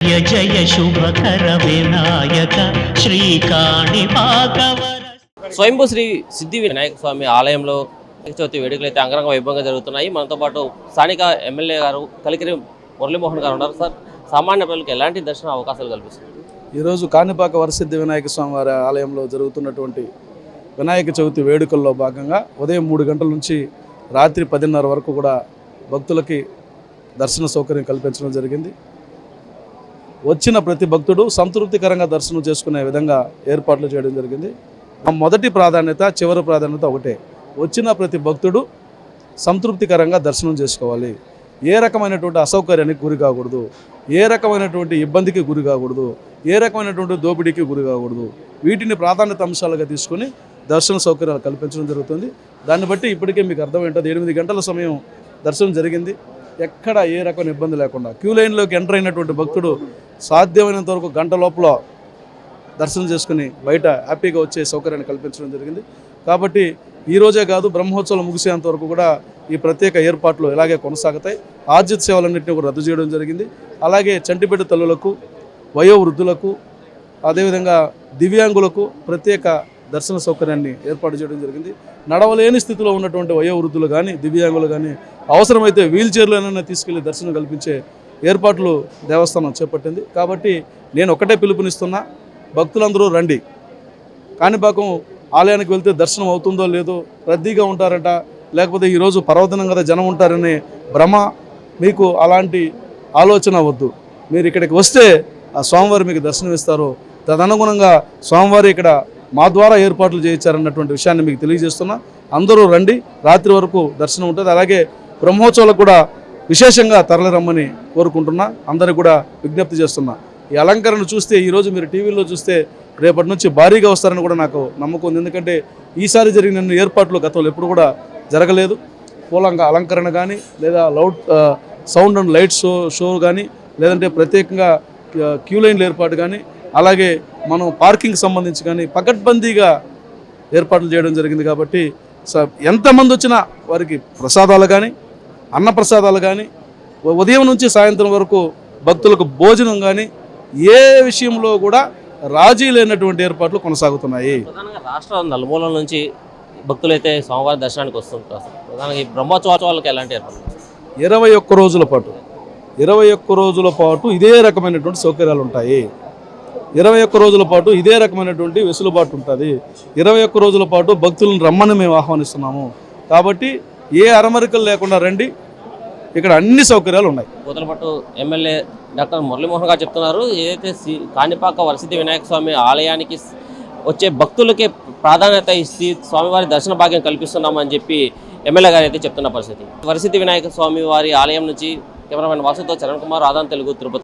జయ జయ శుభకర వినాయక శ్రీకాణి స్వయంభూ శ్రీ సిద్ధి వినాయక స్వామి ఆలయంలో వినాయక చవితి వేడుకలు అయితే అంగరంగ వైభవంగా జరుగుతున్నాయి. మనతో పాటు స్థానిక ఎమ్మెల్యే గారు కలికిరి మురళీమోహన్ గారు ఉన్నారు. సార్ సామాన్య ప్రజలకు ఎలాంటి దర్శన అవకాశాలు కల్పిస్తుంది? ఈరోజు కాణిపాక వరసిద్ధి వినాయక స్వామి వారి ఆలయంలో జరుగుతున్నటువంటి వినాయక చవితి వేడుకల్లో భాగంగా ఉదయం మూడు గంటల నుంచి రాత్రి పదిన్నర వరకు కూడా భక్తులకి దర్శన సౌకర్యం కల్పించడం జరిగింది. వచ్చిన ప్రతి భక్తుడు సంతృప్తికరంగా దర్శనం చేసుకునే విధంగా ఏర్పాట్లు చేయడం జరిగింది. ఆ మొదటి ప్రాధాన్యత చివరి ప్రాధాన్యత ఒకటే. వచ్చిన ప్రతి భక్తుడు సంతృప్తికరంగా దర్శనం చేసుకోవాలి. ఏ రకమైనటువంటి అసౌకర్యానికి గురి కాకూడదు. ఏ రకమైనటువంటి ఇబ్బందికి గురి కాకూడదు. ఏ రకమైనటువంటి దోపిడీకి గురి కాకూడదు. వీటిని ప్రాధాన్యత అంశాలుగా తీసుకొని దర్శన సౌకర్యాలు కల్పించడం జరుగుతుంది. దాన్ని బట్టి ఇప్పటికే మీకు అర్థమైంటుంది. ఎనిమిది గంటల సమయం దర్శనం జరిగింది. ఎక్కడ ఏ రకమైన ఇబ్బంది లేకుండా క్యూ లైన్లోకి ఎంటర్ అయినటువంటి భక్తుడు సాధ్యమైనంత వరకు గంట లోపల దర్శనం చేసుకుని బయట హ్యాపీగా వచ్చే సౌకర్యాన్ని కల్పించడం జరిగింది. కాబట్టి ఈరోజే కాదు బ్రహ్మోత్సవం ముగిసేంత వరకు కూడా ఈ ప్రత్యేక ఏర్పాట్లు ఇలాగే కొనసాగుతాయి. ఆర్జిత సేవలన్నింటినీ కూడా రద్దు చేయడం జరిగింది. అలాగే చంటిబిడ్డ తల్లులకు వయోవృద్ధులకు అదేవిధంగా దివ్యాంగులకు ప్రత్యేక దర్శన సౌకర్యాన్ని ఏర్పాటు చేయడం జరిగింది. నడవలేని స్థితిలో ఉన్నటువంటి వయోవృద్ధులు కానీ దివ్యాంగులు కానీ అవసరమైతే వీల్ చైర్లోనైనా తీసుకెళ్ళి దర్శనం కల్పించే ఏర్పాట్లు దేవస్థానం చేపట్టింది. కాబట్టి నేను ఒకటే పిలుపునిస్తున్నా భక్తులందరూ రండి. కాణిపాకం ఆలయానికి వెళ్తే దర్శనం అవుతుందో లేదో రద్దీగా ఉంటారట. లేకపోతే ఈరోజు పర్వదినం కదా జనం ఉంటారనే భ్రమ మీకు అలాంటి ఆలోచన వద్దు. మీరు ఇక్కడికి వస్తే ఆ స్వామివారి మీకు దర్శనం ఇస్తారు తదనుగుణంగా స్వామివారి ఇక్కడ మా ద్వారా ఏర్పాట్లు చేయించారన్నటువంటి విషయాన్ని మీకు తెలియజేస్తున్నా. అందరూ రండి రాత్రి వరకు దర్శనం ఉంటుంది. అలాగే బ్రహ్మోత్సవాలకు కూడా విశేషంగా తరలిరమ్మని కోరుకుంటున్నా. అందరికి కూడా విజ్ఞప్తి చేస్తున్నా. ఈ అలంకరణ చూస్తే ఈరోజు మీరు టీవీలో చూస్తే రేపటి నుంచి భారీగా వస్తారని కూడా నాకు నమ్మకం ఉంది. ఎందుకంటే ఈసారి జరిగిన ఏర్పాట్లు గతంలో ఎప్పుడు కూడా జరగలేదు. పూలంగా అలంకరణ కానీ లేదా loud sound and light show show కానీ లేదంటే ప్రత్యేకంగా క్యూ లైన్ల ఏర్పాటు కానీ అలాగే మనం పార్కింగ్ సంబంధించి కానీ పకడ్బందీగా ఏర్పాట్లు చేయడం జరిగింది కాబట్టి స- ఎంతమంది వచ్చినా వారికి ప్రసాదాలు కానీ అన్న ప్రసాదాలు కానీ ఉదయం నుంచి సాయంత్రం వరకు భక్తులకు భోజనం కానీ ఏ విషయంలో కూడా రాజీ లేనటువంటి ఏర్పాట్లు కొనసాగుతున్నాయి. రాష్ట్ర నలుమూలల నుంచి భక్తులైతే స్వామివారి దర్శనానికి వస్తుంటారు ప్రధానంగా ఈ బ్రహ్మోత్సవాలకు ఎలాంటి ఏర్పాట్లు ఇరవై ఒక్క రోజుల పాటు ఇరవై ఒక్క రోజుల పాటు ఇదే రకమైనటువంటి సౌకర్యాలు ఉంటాయి. ఇరవై ఒక్క రోజుల పాటు ఇదే రకమైనటువంటి వెసులుబాటు ఉంటుంది. ఇరవై ఒక్క రోజుల పాటు భక్తులను రమ్మని మేము ఆహ్వానిస్తున్నాము. కాబట్టి ఏ అరమరికలు లేకుండా రండి. ఇక్కడ అన్ని సౌకర్యాలు ఉన్నాయి. పూతలపట్టు ఎమ్మెల్యే డాక్టర్ మురళీమోహన్ గారు చెప్తున్నారు. ఏదైతే కాణిపాక వరసిద్ధి వినాయక స్వామి ఆలయానికి వచ్చే భక్తులకే ప్రాధాన్యత ఇచ్చి స్వామివారి దర్శన భాగ్యం కల్పిస్తున్నామని చెప్పి ఎమ్మెల్యే గారు అయితే చెప్తున్న పరిస్థితి. వరసిద్ధి వినాయక స్వామి వారి ఆలయం నుంచి కెమెరామెన్ వాసుతో చరణ్ కుమార్ ఆదాన్ తెలుగు తిరుపతి.